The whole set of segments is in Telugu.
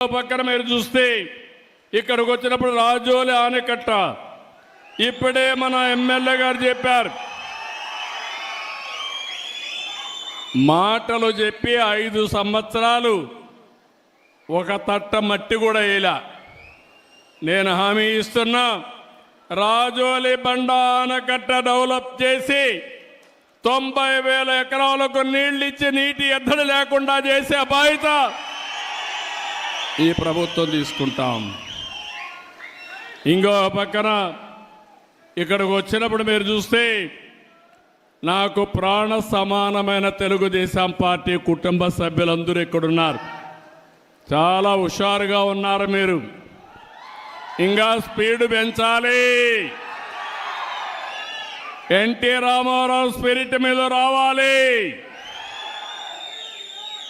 పక్కన మీరు చూస్తే ఇక్కడికి వచ్చినప్పుడు రాజోలి ఆనకట్ట ఇప్పుడే మన ఎమ్మెల్యే గారు చెప్పారు. మాటలు చెప్పి ఐదు సంవత్సరాలు ఒక తట్ట మట్టి కూడా వేయలా. నేను హామీ ఇస్తున్నా రాజోలి బండ ఆనకట్ట డెవలప్ చేసి తొంభై వేల ఎకరాలకు నీళ్ళు ఇచ్చి నీటి ఎద్దడి లేకుండా చేసే బాధ్యత ఈ ప్రభుత్వం తీసుకుంటాం. ఇంకో పక్కన ఇక్కడికి వచ్చినప్పుడు మీరు చూస్తే నాకు ప్రాణ సమానమైన తెలుగుదేశం పార్టీ కుటుంబ సభ్యులందరూ ఇక్కడున్నారు. చాలా హుషారుగా ఉన్నారు మీరు. ఇంకా స్పీడ్ పెంచాలి. ఎన్టీ రామారావు స్పిరిట్ మీద రావాలి.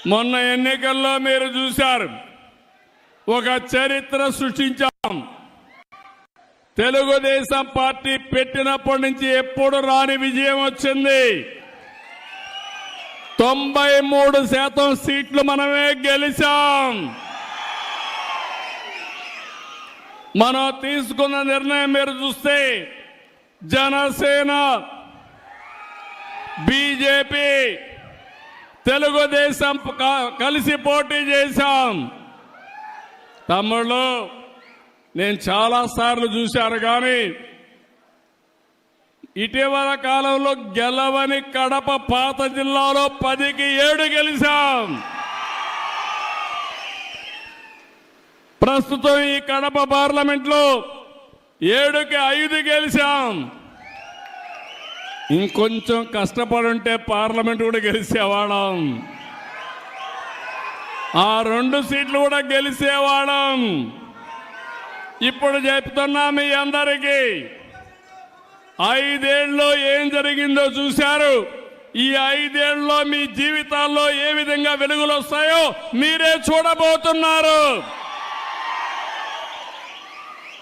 మొన్న ఎన్నికల్లో మీరు చూశారు. ఒక చరిత్ర సృష్టించాం. తెలుగుదేశం పార్టీ పెట్టినప్పటి నుంచి ఎప్పుడు రాని విజయం వచ్చింది. తొంభై మూడు శాతం సీట్లు మనమే గెలిచాం. మనం తీసుకున్న నిర్ణయం మీరు చూస్తే జనసేన బీజేపీ తెలుగుదేశం క- కలిసి పోటీ చేశాం. తమ్ముళ్ళు నేను చాలా సార్లు చూశాను కానీ ఇటీవల కాలంలో గెలవని కడప పాత జిల్లాలో పదికి ఏడు గెలిచాం. ప్రస్తుతం ఈ కడప పార్లమెంట్లో ఏడుకి ఐదు గెలిచాం. ఇంకొంచెం కష్టపడి ఉంటే పార్లమెంట్ కూడా గెలిచేవాళ్ళం. ఆ రెండు సీట్లు కూడా గెలిచేవాళ్ళం. ఇప్పుడు చెప్తున్నా మీ అందరికీ ఐదేళ్ళలో ఏం జరిగిందో చూశారు? ఈ ఐదేళ్ళలో మీ జీవితాల్లో ఏ విధంగా వెలుగులు వస్తాయో మీరే చూడబోతున్నారు.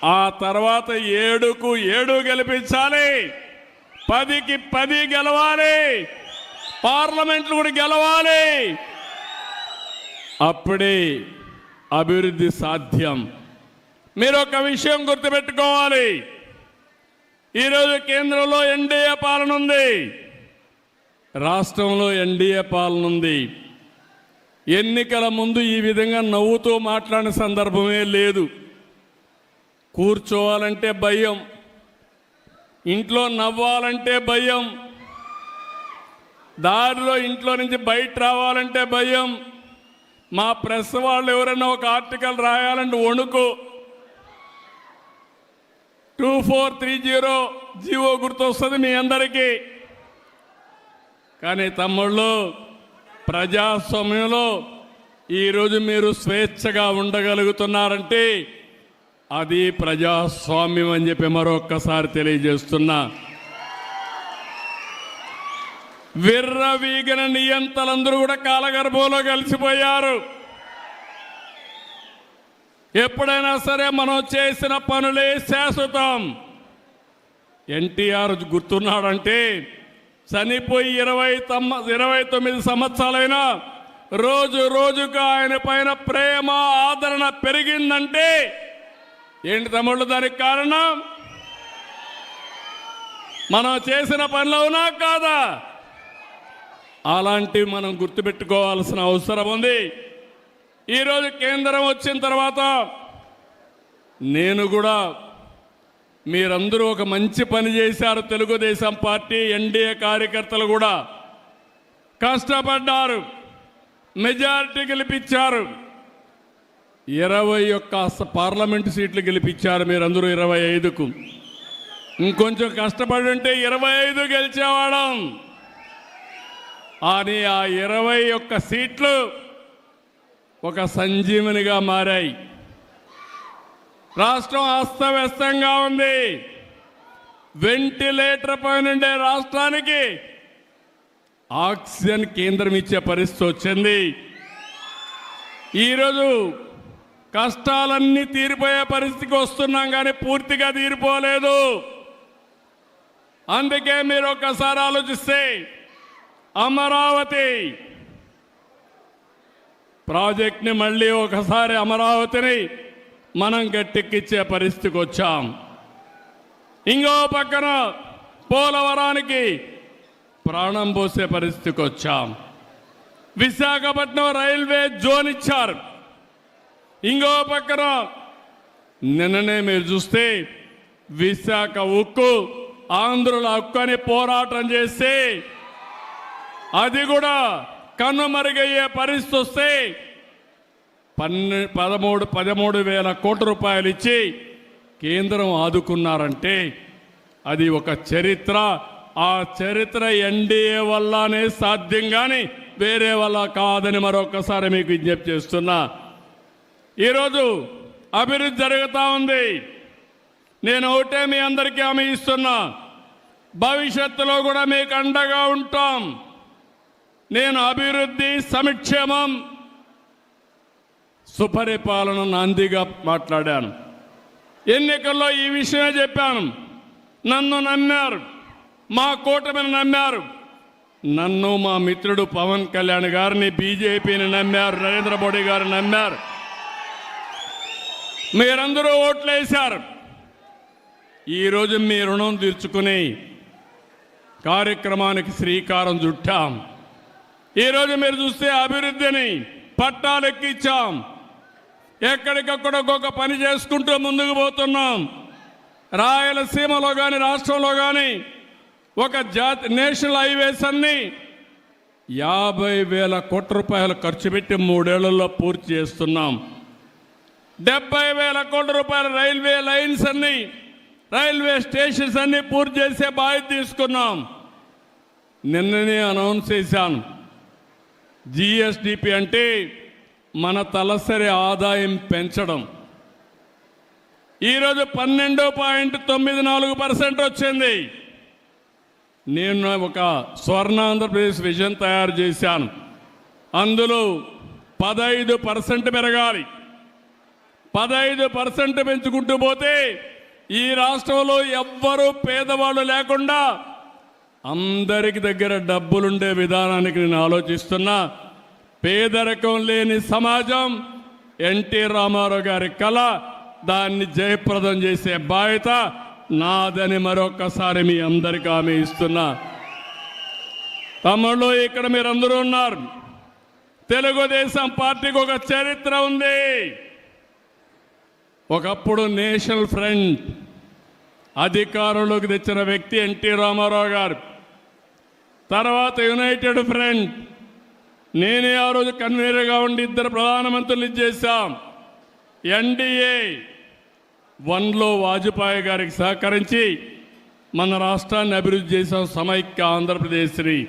ఆ తర్వాత ఏడుకు ఏడు గెలిపించాలి పదికి పది గెలవాలి పార్లమెంట్లు కూడా గెలవాలి అప్పుడే అభివృద్ధి సాధ్యం. మీరు ఒక విషయం గుర్తుపెట్టుకోవాలి. ఈరోజు కేంద్రంలో ఎన్డీఏ పాలన ఉంది. రాష్ట్రంలో ఎన్డీఏ పాలన ఉంది. ఎన్నికల ముందు ఈ విధంగా నవ్వుతూ మాట్లాడిన సందర్భమే లేదు. కూర్చోవాలంటే భయం. ఇంట్లో నవ్వాలంటే భయం. దారిలో ఇంట్లో నుంచి బయట రావాలంటే భయం. మా ప్రెస్ వాళ్ళు ఎవరైనా ఒక ఆర్టికల్ రాయాలంటే వణుకు. Two four three zero GO గుర్తొస్తుంది మీ అందరికీ. కానీ తమ్ముళ్ళు ప్రజాస్వామ్యంలో ఈరోజు మీరు స్వేచ్ఛగా ఉండగలుగుతున్నారంటే అది ప్రజాస్వామ్యం అని చెప్పి మరొక్కసారి తెలియజేస్తున్నా. విర్రవీగిన నియంతలందరూ కూడా కాలగర్భంలో కలిసిపోయారు. ఎప్పుడైనా సరే మనం చేసిన పనులే శాశ్వతం. ఎన్టీఆర్ గుర్తున్నాడంటే చనిపోయి ఇరవై తొమ్మ ఇరవై తొమ్మిది సంవత్సరాలైనా రోజు రోజుకు ఆయన పైన ప్రేమ ఆదరణ పెరిగిందంటే ఏంటి తమ్ముళ్ళు దానికి కారణం? మనం చేసిన పనులు అవునా కాదా? అలాంటివి మనం గుర్తుపెట్టుకోవాల్సిన అవసరం ఉంది. ఈరోజు కేంద్రం వచ్చిన తర్వాత నేను కూడా మీరందరూ ఒక మంచి పని చేశారు. తెలుగుదేశం పార్టీ ఎన్డీఏ కార్యకర్తలు కూడా కష్టపడ్డారు. మెజారిటీ గెలిపించారు. ఇరవై ఒక్క పార్లమెంటు సీట్లు గెలిపించారు మీరందరూ ఇరవై ఐదుకు. ఇంకొంచెం కష్టపడి ఉంటే ఇరవై ఐదు గెలిచేవాడం అని ఆ ఇరవై ఒక్క సీట్లు ఒక సంజీవనిగా మారాయి. రాష్ట్రం అస్తవ్యస్తంగా ఉంది. వెంటిలేటర్ పైనుండే రాష్ట్రానికి ఆక్సిజన్ కేంద్రం ఇచ్చే పరిస్థితి వచ్చింది. ఈరోజు కష్టాలన్నీ తీరిపోయే పరిస్థితికి వస్తున్నాం కానీ పూర్తిగా తీరిపోలేదు. అందుకే మీరు ఒక్కసారి ఆలోచిస్తే అమరావతి. ప్రాజెక్ట్ని మళ్ళీ ఒకసారి అమరావతిని మనం గట్టెక్కిచ్చే పరిస్థితికి వచ్చాం. ఇంకో పక్కన పోలవరానికి ప్రాణం పోసే పరిస్థితికి వచ్చాం. విశాఖపట్నం రైల్వే జోన్ ఇచ్చారు. ఇంకో పక్కన నిన్ననే మీరు చూస్తే విశాఖ ఉక్కు ఆంధ్రుల హక్కు అని పోరాటం చేస్తే అది కూడా కన్నుమరుగయ్యే పరిస్థితి వస్తే పన్నె పదమూడు పదమూడు వేల కోట్ల రూపాయలు ఇచ్చి కేంద్రం ఆదుకున్నారంటే అది ఒక చరిత్ర. ఆ చరిత్ర ఎన్డీఏ వల్లనే సాధ్యం కానీ వేరే వల్ల కాదని మరొకసారి మీకు విజ్ఞప్తి చేస్తున్నా. ఈరోజు అభివృద్ధి జరుగుతూ ఉంది. నేను ఒకటే మీ అందరికీ హామీ ఇస్తున్నా. భవిష్యత్తులో కూడా మీకు అండగా ఉంటాం. నేను అభివృద్ధి సంక్షేమం సుపరిపాలన నాందిగా మాట్లాడాను. ఎన్నికల్లో ఈ విషయమే చెప్పాను. నన్ను నమ్మారు. మా కూటమిని నమ్మారు. నన్ను మా మిత్రుడు పవన్ కళ్యాణ్ గారిని బీజేపీని నమ్మారు. నరేంద్ర మోడీ గారిని నమ్మారు. మీరందరూ ఓట్లేశారు. ఈరోజు మీ రుణం తీర్చుకుని కార్యక్రమానికి శ్రీకారం చుట్టాం. ఈరోజు మీరు చూస్తే అభివృద్ధిని పట్టాలు ఎక్కిచ్చాం ఎక్కడికక్కడ ఒక్కొక్క పని చేసుకుంటూ ముందుకు పోతున్నాం. రాయలసీమలో కానీ రాష్ట్రంలో కానీ ఒక జాతి నేషనల్ హైవేస్ అన్ని యాభై వేల కోట్ల రూపాయలు ఖర్చు పెట్టి మూడేళ్ళలో పూర్తి చేస్తున్నాం. డెబ్బై వేల కోట్ల రూపాయల రైల్వే లైన్స్ అన్ని రైల్వే స్టేషన్స్ అన్ని పూర్తి చేసే బాధ్యత తీసుకున్నాం. నిన్ననే అనౌన్స్ చేశాను. జిఎస్డిపి అంటే మన తలసరి ఆదాయం పెంచడం. ఈరోజు పన్నెండు పాయింట్ తొమ్మిది నాలుగు పర్సెంట్ వచ్చింది. నేను ఒక స్వర్ణ ఆంధ్రప్రదేశ్ విజన్ తయారు చేశాను. అందులో పదహైదు పర్సెంట్ పెరగాలి. పదహైదు పర్సెంట్ పెంచుకుంటూ పోతే ఈ రాష్ట్రంలో ఎవ్వరూ పేదవాళ్ళు లేకుండా అందరికి దగ్గర డబ్బులుండే విధానానికి నేను ఆలోచిస్తున్నా. పేదరికం లేని సమాజం ఎన్టీ రామారావు గారి కళ దాన్ని జయప్రదం చేసే బాధ్యత నాదని మరొకసారి మీ అందరికీ ఆమె ఇస్తున్నా. తమ్ముళ్ళు ఇక్కడ మీరందరూ ఉన్నారు. తెలుగుదేశం పార్టీకి ఒక చరిత్ర ఉంది. ఒకప్పుడు నేషనల్ ఫ్రంట్ అధికారంలోకి తెచ్చిన వ్యక్తి ఎన్టీ రామారావు గారు. తర్వాత యునైటెడ్ ఫ్రంట్. నేనే ఆ రోజు కన్వీనర్గా ఉండి ఇద్దరు ప్రధానమంత్రులు చేశాం. ఎన్డీఏ వన్లో వాజ్పేయి గారికి సహకరించి మన రాష్ట్రాన్ని అభివృద్ధి చేసాం సమైక్య ఆంధ్రప్రదేశ్ని.